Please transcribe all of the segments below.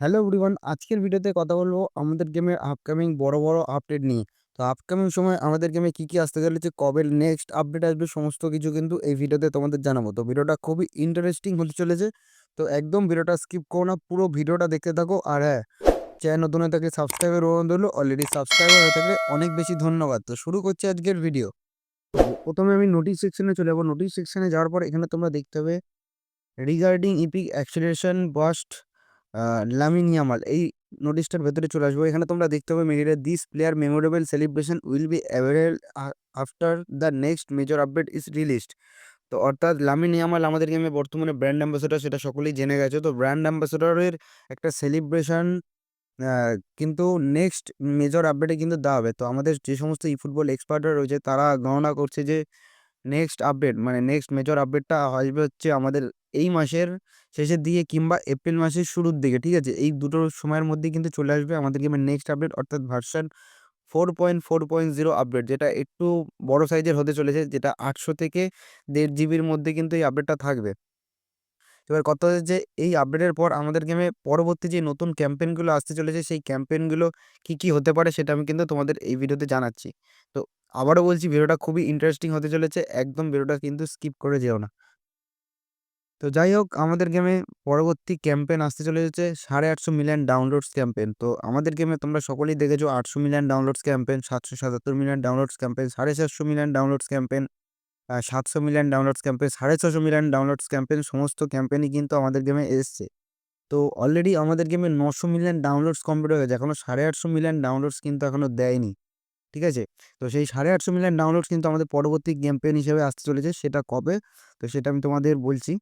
Hello everyone, আজকের ভিডিওতে কথা বলব আমাদের গেমের আপকামিং বড় বড় আপডেট নিয়ে। তো আপকামিং সময় আমাদের গেমে কী কী আসতে চলেছে, কবে নেক্সট আপডেট আসবে, সমস্ত কিছু কিন্তু এই ভিডিওতে তোমাদের জানাব। তো ভিডিওটা খুবই ইন্টারেস্টিং হতে চলেছে। তো একদম ভিডিওটা স্কিপ করো না, পুরো ভিডিওটা দেখতে থাকো। আর হ্যাঁ চ্যানেল নতুন হয়ে থাকলে সাবস্ক্রাইবের অনুরোধ হলো অলরেডি সাবস্ক্রাইবার হয়ে থাকলে অনেক বেশি ধন্যবাদ। তো শুরু করছি আজকের ভিডিও প্রথমে আমি নোটিশ সেকশনে চলে যাব। নোটিশ সেকশনে যাওয়ার পর এখানে তোমরা দেখতে হবে regarding epic acceleration burst Lamine Yamal এই নোটিশটার ভেতরে চলে আসব। এখানে তোমরা দেখতে পাবে মেরিটা this player memorable celebration will be available after the next major update is released তো অর্থাৎ লামিন ইয়ামাল আমাদের গেমে বর্তমানে ব্র্যান্ড অ্যাম্বাসেডর সেটা সকলেই জেনে গেছে। তো ব্র্যান্ড অ্যাম্বাসেডরের একটা সেলিব্রেশন কিন্তু নেক্সট মেজর আপডেটে কিন্তু দেওয়া হবে। তো আমাদের যে সমস্ত ই ফুটবল এক্সপার্টরা রয়েছে, তারা গণনা করছে যে নেক্সট আপডেট মানে নেক্সট মেজর আপডেটটা আসবে হচ্ছে আমাদের এই মাসের শেষের দিকে কিংবা এপ্রিল মাসের শুরুর দিকে, ঠিক আছে? এই দুটোর সময়ের মধ্যে কিন্তু চলে আসবে আমাদের গেমের নেক্সট আপডেট অর্থাৎ version four point four point zero update যেটা একটু বড় সাইজের হতে চলেছে, যেটা আটশো থেকে দেড় জিবির মধ্যে কিন্তু এই আপডেটটা থাকবে। এবার কথা হচ্ছে যে এই আপডেটের পর আমাদের গেমে পরবর্তী যে নতুন ক্যাম্পেইনগুলো আসতে চলেছে, সেই ক্যাম্পেইনগুলো কী কী হতে পারে সেটা আমি কিন্তু তোমাদের এই ভিডিওতে জানাচ্ছি। তো আবারও বলছি, ভিডিওটা খুবই ইন্টারেস্টিং হতে চলেছে। একদম ভিডিওটা কিন্তু স্কিপ করে যেও না। তো যাই হোক, আমাদের গেমে পরবর্তী ক্যাম্পেন আসতে চলে চলেছে, সাড়ে আটশো মিলিয়ন ডাউনলোডস ক্যাম্পেন তো আমাদের গেমে তোমরা সকলেই দেখেছ, আটশো মিলিয়ন ডাউনলোডস ক্যাম্পেন সাতশো সাতাত্তর মিলিয়ন ডাউনলোডস ক্যাম্পেন সাড়ে চারশো মিলিয়ন ডাউনলোডস ক্যাম্পেন সাতশো মিলিয়ন ডাউনলোডস ক্যাম্পেন সাড়ে ছশো মিলিয়ন ডাউনলোডস ক্যাম্পেন সমস্ত ক্যাম্পেনই কিন্তু আমাদের গেমে এসছে। তো অলরেডি আমাদের গেমে নশো মিলিয়ন ডাউনলোডস কমপ্লিট হয়ে গেছে এখনও সাড়ে আটশো মিলিয়ন ডাউনলোডস কিন্তু এখনও দেয়নি। ঠিক আছে? তো সেই সাড়ে আটশো মিলিয়ন ডাউনলোড কিন্তু আমাদের পরবর্তী ক্যাম্পেইন হিসেবে আসতে চলেছে, সেটা কবে? তো সেটা আমি তোমাদের বলছি।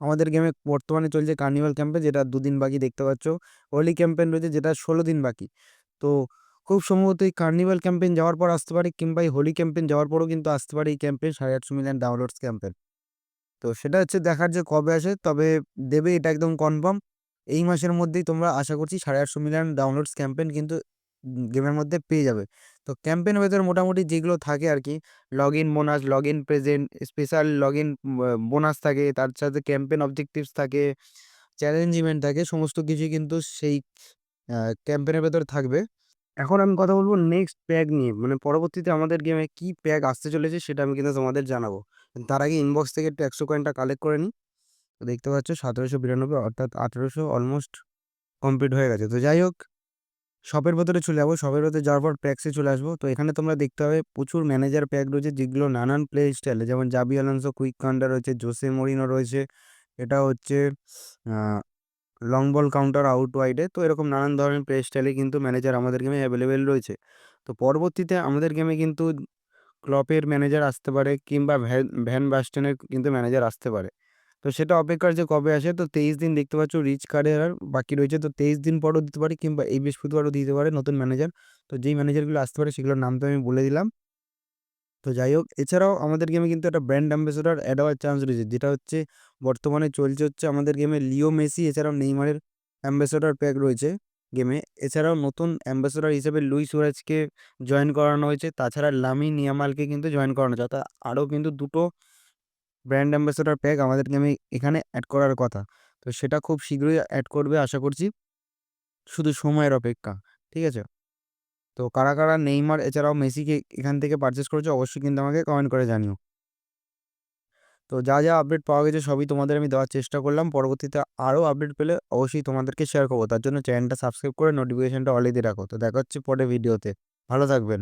আমাদের গেমে বর্তমানে চলছে কার্নিভাল ক্যাম্পেন যেটা দুদিন বাকি দেখতে পাচ্ছ। হোলি ক্যাম্পেন রয়েছে, যেটা ষোলো দিন বাকি। তো খুব সম্ভবত এই কার্নিভাল ক্যাম্পেন যাওয়ার পর আসতে পারে, কিংবা এই হোলি ক্যাম্পেন যাওয়ার পরও কিন্তু আসতে পারে এই ক্যাম্পেন সাড়ে আটশো মিলিয়ন ডাউনলোডস ক্যাম্পেন তো সেটা হচ্ছে দেখার যে কবে আসে, তবে দেবে এটা একদম কনফার্ম এই মাসের মধ্যেই তোমরা আশা করছি সাড়ে আটশো মিলিয়ন ডাউনলোডস ক্যাম্পেন কিন্তু গেমের মধ্যে পেয়ে যাবে। তো ক্যাম্পেনের ভেতরে মোটামুটি যেগুলো থাকে আর কি log in bonus log in present special log in bonus থাকে, তার সাথে ক্যাম্পেন অবজেক্টিভস থাকে চ্যালেঞ্জ ইভেন্ট থাকে, সমস্ত কিছুই কিন্তু সেই ক্যাম্পেনের ভেতরে থাকবে। এখন আমি কথা বলব নেক্সট প্যাক নিয়ে মানে পরবর্তীতে আমাদের গেমে কি প্যাক আসতে চলেছে সেটা আমি কিন্তু তোমাদের জানাব। তার আগে ইনবক্স থেকে একটু একশো কয়েনটা কালেক্ট করে নিই। দেখতে পাচ্ছ, সতেরোশো বিরানব্বই, অর্থাৎ আঠেরোশো অলমোস্ট কমপ্লিট হয়ে গেছে। তো যাই হোক শপের ভেতরে চলে যাব, শপের ভেতরে যাওয়ার পর প্যাক্সে চলে আসব। তো এখানে তোমরা দেখতে হবে প্রচুর ম্যানেজার প্যাক রয়েছে, যেগুলো নানান প্লে স্টাইলে যেমন জাবি আলান্সো কুইক কাউন্টার রয়েছে জোসে মরিনো রয়েছে, এটা হচ্ছে লং বল কাউন্টার আউট ওয়াইডে তো এরকম নানান ধরনের প্লে স্টাইলে কিন্তু ম্যানেজার আমাদের গেমে অ্যাভেলেবেল রয়েছে। তো পরবর্তীতে আমাদের গেমে কিন্তু ক্লপের ম্যানেজার আসতে পারে কিংবা ভ্যান ভ্যান বাস্টেনের কিন্তু ম্যানেজার আসতে পারে। তো সেটা অপেক্ষার যে কবে আসে, তো তেইশ দিন দেখতে পাচ্ছ রিচ কার্ডের আর বাকি রয়েছে। তো তেইশ দিন পরও দিতে পারে কিংবা এই বৃহস্পতিবারও দিতে পারে নতুন ম্যানেজার তো যেই ম্যানেজারগুলো আসতে পারে সেগুলোর নাম তো আমি বলে দিলাম। তো যাই হোক, এছাড়াও আমাদের গেমে কিন্তু একটা ব্র্যান্ড অ্যাম্বাসেডার অ্যাড হওয়ার চান্স রয়েছে, যেটা হচ্ছে বর্তমানে চলছে হচ্ছে আমাদের গেমে লিও মেসি, এছাড়াও নেইমারের অ্যাম্বাসেডার প্যাক রয়েছে গেমে এছাড়াও নতুন অ্যাম্বাসেডার হিসেবে লুই সুরাজকে জয়েন করানো হয়েছে। তাছাড়া লামি নিয়ামালকে কিন্তু জয়েন করানো হয়েছে। অর্থাৎ আরও কিন্তু দুটো ব্র্যান্ড অ্যাম্বাসেডর প্যাক আমাদের গেমে এখানে অ্যাড করার কথা। তো সেটা খুব শীঘ্রই অ্যাড করবে আশা করছি। শুধু সময়ের অপেক্ষা, ঠিক আছে? তো কারা কারা নেইমার, এছাড়াও মেসিকে এখান থেকে পারচেস করেছে, অবশ্যই কিন্তু আমাকে কমেন্ট করে জানিও। তো যা যা আপডেট পাওয়া গেছে সবই তোমাদের আমি দেওয়ার চেষ্টা করলাম। পরবর্তীতে আরও আপডেট পেলে অবশ্যই তোমাদেরকে শেয়ার করব। তার জন্য চ্যানেলটা সাবস্ক্রাইব করে নোটিফিকেশানটা অলরেডি রাখো। তো দেখা হচ্ছে পরে ভিডিওতে ভালো থাকবেন।